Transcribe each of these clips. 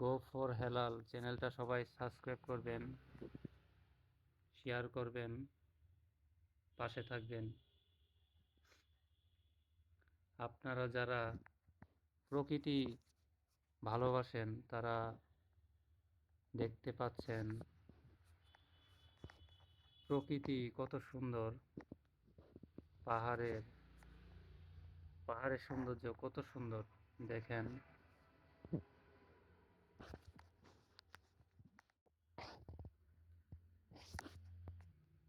Go for Helal. চ্যানেলটা সবাই subscribe করবেন, শেয়ার করবেন, পাশে থাকবেন। আপনারা যারা প্রকৃতি ভালোবাসেন, তারা দেখতে পাচ্ছেন প্রকৃতি কত সুন্দর। পাহাড়ের পাহাড়ের সৌন্দর্য কত সুন্দর, দেখেন।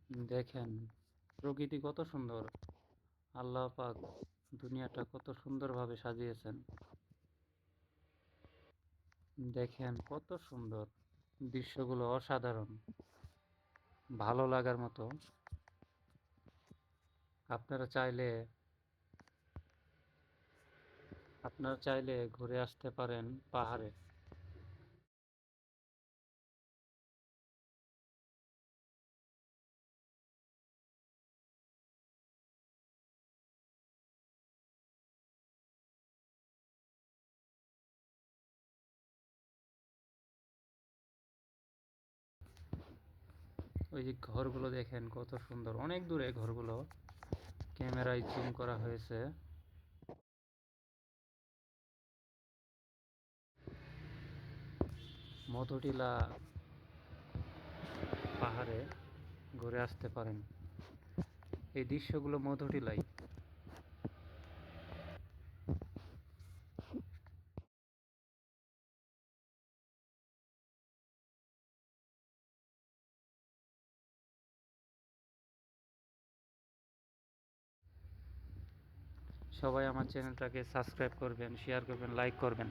দেখেন, প্রকৃতি কত সুন্দর। আল্লাহ পাক দুনিয়াটা কত সুন্দরভাবে সাজিয়েছেন। দেখেন কত সুন্দর দৃশ্যগুলো অসাধারণ। ভালো লাগার মতো। আপনারা চাইলে আপনারা চাইলে ঘুরে আসতে পারেন পাহাড়ে। ওই যে ঘরগুলো দেখেন কত সুন্দর। অনেক দূরে ঘরগুলো। ক্যামেরায় জুম করা হয়েছে। মধুটিলা পাহাড়ে ঘুরে আসতে পারেন। এই দৃশ্যগুলো মধুটিলাই। সবাই আমার চ্যানেলটাকে সাবস্ক্রাইব করবেন শেয়ার করবেন লাইক করবেন।